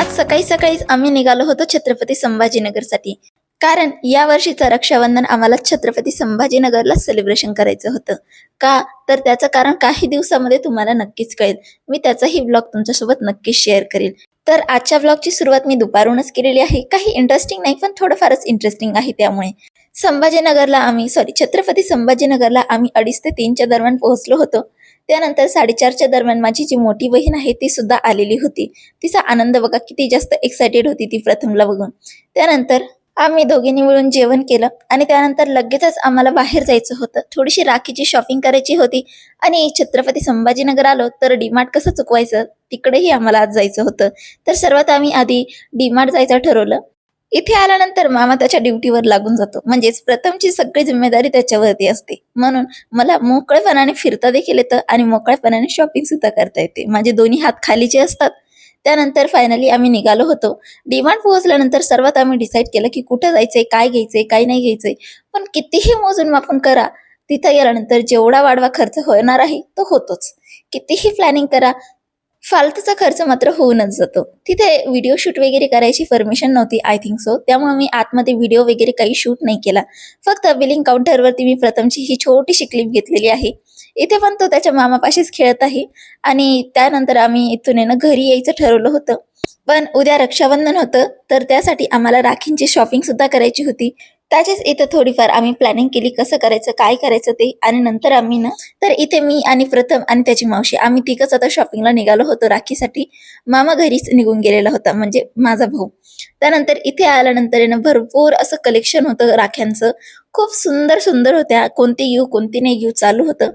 आज सकाळी सकाळीच आम्ही निघालो होतो छत्रपती संभाजीनगरसाठी. कारण या वर्षीचं रक्षाबंधन आम्हाला छत्रपती संभाजीनगरला सेलिब्रेशन करायचं होतं. का? तर त्याचं कारण काही दिवसामध्ये तुम्हाला नक्कीच कळेल. मी त्याचाही ब्लॉग तुमच्यासोबत नक्कीच शेअर करेल तर आजच्या ब्लॉगची सुरुवात मी दुपारूनच केलेली आहे. काही इंटरेस्टिंग नाही पण थोडंफारच इंटरेस्टिंग आहे त्यामुळे. संभाजीनगरला आम्ही सॉरी छत्रपती संभाजीनगरला आम्ही अडीच ते तीनच्या दरम्यान पोहोचलो होतो. त्यानंतर साडेचारच्या दरम्यान माझी जी मोठी बहीण आहे ती सुद्धा आलेली होती. तिचा आनंद बघा किती जास्त एक्साइटेड होती ती प्रथमला बघून. त्यानंतर आम्ही दोघींनी मिळून जेवण केलं आणि त्यानंतर लगेचच आम्हाला बाहेर जायचं होतं. थोडीशी राखीची शॉपिंग करायची होती आणि छत्रपती संभाजीनगर आलो तर डीमार्ट कसं चुकवायचं तिकडेही आम्हाला आज जायचं होतं. तर सर्वात आम्ही आधी डीमार्ट जायचं ठरवलं. इथे आल्यानंतर मामा त्याच्या ड्युटीवर लागून जातो. म्हणजेच प्रथमची सगळी जिम्मेदारी त्याच्यावरती असते. म्हणून मला मोकळेपणाने फिरता देखील येतं आणि मोकळेपणाने शॉपिंग सुद्धा करता येते. माझे दोन्ही हात खालीचे असतात. त्यानंतर फायनली आम्ही निघालो होतो. डिमांड पोहोचल्यानंतर सर्वात आम्ही डिसाईड केलं की कुठं जायचंय काय घ्यायचंय काय नाही घ्यायचंय. पण कितीही मोजून मापून करा तिथं गेल्यानंतर जेवढा वाढवा खर्च होणार आहे तो होतोच. कितीही प्लॅनिंग करा फालतूचा खर्च मात्र होऊनच जातो. तिथे व्हिडिओ शूट वगैरे करायची परमिशन नव्हती आय थिंक सो त्यामुळे मी आतमध्ये व्हिडिओ वगैरे काही शूट नाही केला. फक्त बिलिंग काउंटरवरती मी प्रथमची ही छोटीशी क्लिप घेतलेली आहे. इथे पण तो त्याच्या मामापाशीच खेळत आहे आणि त्यानंतर आम्ही इथून येणं घरी यायचं ठरवलं होतं. पण उद्या रक्षाबंधन होतं तर त्यासाठी आम्हाला राखींची शॉपिंग सुद्धा करायची होती. त्याचीच इथं थोडीफार आम्ही प्लॅनिंग केली कसं करायचं काय करायचं ते. आणि नंतर आम्ही ना तर इथे मी आणि प्रथम आणि त्याची मावशी आम्ही तिघच आता शॉपिंगला निघालो होतो राखीसाठी. मामा घरीच निघून गेलेला होता म्हणजे माझा भाऊ. त्यानंतर इथे आल्यानंतर ना भरपूर असं कलेक्शन होतं राख्यांचं. खूप सुंदर सुंदर होत्या. कोणती घेऊ कोणती नाही घेऊ चालू होतं.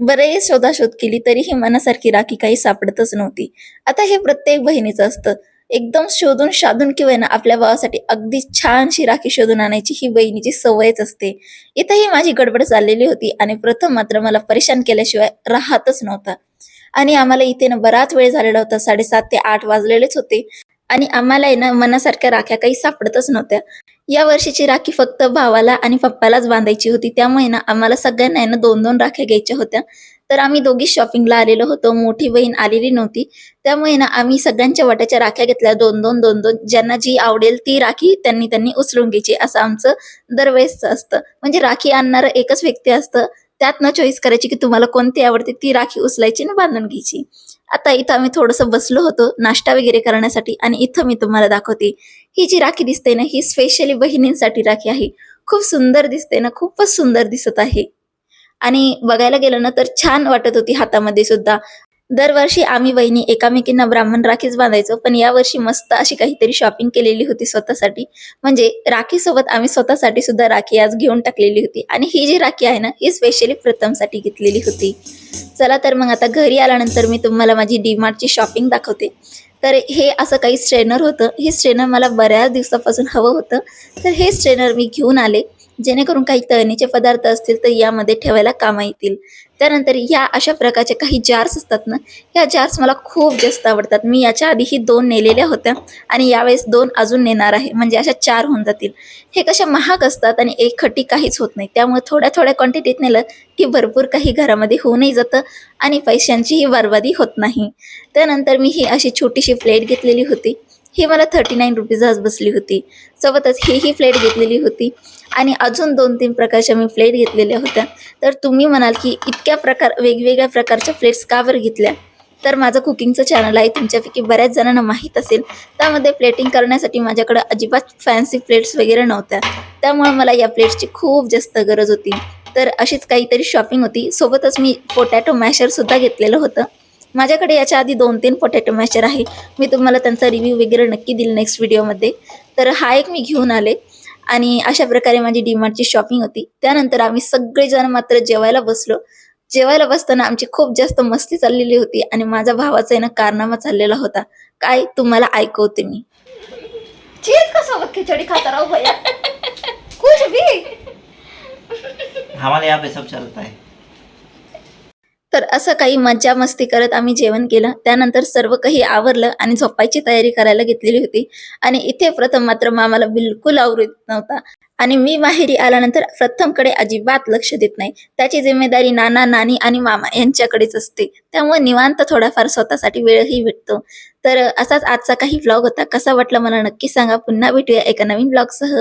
बरेच शोधाशोध केली तरीही मनासारखी राखी काही सापडतच नव्हती. आता हे प्रत्येक बहिणीचं असतं. एकदम शोधून शाधून किंवा ना आपल्या भावासाठी अगदी छानशी राखी शोधून आणायची ही बहिणीची सवयच असते. इथंही माझी गडबड चाललेली होती आणि प्रथम मात्र मला परेशान केल्याशिवाय राहतच नव्हता. आणि आम्हाला इथे ना बराच वेळ झालेला होता. साडेसात ते आठ वाजलेलेच होते. आणि आम्हाला ना मनासारख्या राख्या काही सापडतच नव्हत्या. या वर्षीची राखी फक्त भावाला आणि पप्पालाच बांधायची होती. त्यामुळे ना आम्हाला सगळ्यांना ना दोन दोन राख्या घ्यायच्या होत्या. तर आम्ही दोघी शॉपिंगला आलेलो होतो. मोठी बहीण आलेली नव्हती. त्यामुळे ना आम्ही सगळ्यांच्या वाट्याच्या राख्या घेतल्या. दोन दोन दोन दोन. ज्यांना जी आवडेल ती राखी त्यांनी त्यांनी उचलून घ्यायची. असं आमचं दरवेळेसचं असतं. म्हणजे राखी आणणारं एकच व्यक्ती असतं. त्यातनं चॉईस करायची की तुम्हाला कोणती आवडते ती राखी उचलायची आणि बांधून घ्यायची. आता इथं आम्ही थोडंसं बसलो होतो नाश्ता वगैरे करण्यासाठी आणि इथं मी तुम्हाला दाखवते. ही जी राखी दिसते ना ही स्पेशली बहिणींसाठी राखी आहे. खूप सुंदर दिसते ना खूपच सुंदर दिसत आहे. आणि बघायला गेलं ना तर छान वाटत होती हातामध्ये सुद्धा. दरवर्षी आम्ही बहिणी एकामेकींना ब्राह्मण राखीच बांधायचो पण यावर्षी मस्त अशी काहीतरी शॉपिंग केलेली होती स्वतःसाठी. म्हणजे राखी सोबत आम्ही स्वतःसाठी सुद्धा राखी आज घेऊन टाकलेली होती. आणि ही जी राखी आहे ना ही स्पेशली प्रथमसाठी घेतलेली होती. चला तर मग आता घरी आल्यानंतर मी तुम्हाला माझी डीमार्टची शॉपिंग दाखवते. तर हे असं काही स्ट्रेनर होतं. हे स्ट्रेनर मला बऱ्याच दिवसापासून हवं होतं. तर हे स्ट्रेनर मी घेऊन आले. जेणेकरून काही तळणीचे पदार्थ असतील तर यामध्ये ठेवायला कामा येतील. त्यानंतर या अशा प्रकारचे काही जार्स असतात ना ह्या जार्स मला खूप जास्त आवडतात. मी याच्या आधीही दोन नेलेल्या होत्या आणि यावेळेस दोन अजून नेणार आहे. म्हणजे अशा चार होऊन जातील. हे कशा महाग असतात आणि एक खटी काहीच होत नाही. त्यामुळे थोड्या थोड्या क्वांटिटीत नेलं की भरपूर काही घरामध्ये होऊनही जातं आणि पैशांचीही बरबादी होत नाही. त्यानंतर मी ही अशी छोटीशी प्लेट घेतलेली होती. ही मला थर्टी नाईन रुपीज आज बसली होती. सोबतच ही ही घेतलेली होती. आणि अजून दोन तीन प्रकारच्या मी फ्लेट घेतलेल्या होत्या. तर तुम्ही म्हणाल की इतक्या प्रकार वेगवेगळ्या प्रकारच्या प्लेट्स का बरं घेतल्या? तर माझं कुकिंगचं चॅनल आहे तुमच्यापैकी बऱ्याच जणांना माहीत असेल. त्यामध्ये प्लेटिंग करण्यासाठी माझ्याकडे अजिबात फॅन्सी प्लेट्स वगैरे नव्हत्या. त्यामुळे मला या प्लेट्सची खूप जास्त गरज होती. तर अशीच काहीतरी शॉपिंग होती. सोबतच मी पोटॅटो मॅशरसुद्धा घेतलेलं होतं. माझ्याकडे याच्या आधी दोन तीन पोटॅटो मॅशर आहे. मी तुम्हाला त्यांचा रिव्ह्यू वगैरे नक्की देईल नेक्स्ट व्हिडिओमध्ये तर हा एक मी घेऊन आले आणि अशा प्रकारे माझी डीमार्टची शॉपिंग होती. त्यानंतर आम्ही सगळेजण मात्र जेवायला बसलो. जेवायला बसताना आमची खूप जास्त मस्ती चाललेली होती आणि माझ्या भावाचा आहे ना कारनामा चाललेला होता. काय तुम्हाला ऐकवते मी. चीज का सोबत खिचडी खाता राहू भैया? कुछ भी हमारे यहाँ पे सब चलता है तर असं काही मज्जा मस्ती करत आम्ही जेवण केलं. त्यानंतर सर्व काही आवरलं आणि झोपायची तयारी करायला घेतलेली होती. आणि इथे प्रथम मात्र मामाला बिलकुल आवडत नव्हता. आणि मी माहेरी आल्यानंतर प्रथमकडे अजिबात लक्ष देत नाही. त्याची जिम्मेदारी नाना नानी आणि मामा यांच्याकडेच असते. त्यामुळे निवांत थोडाफार स्वतःसाठी वेळही भेटतो. तर असाच आजचा काही ब्लॉग होता. कसा वाटला मला नक्की सांगा. पुन्हा भेटूया एका नवीन ब्लॉगसह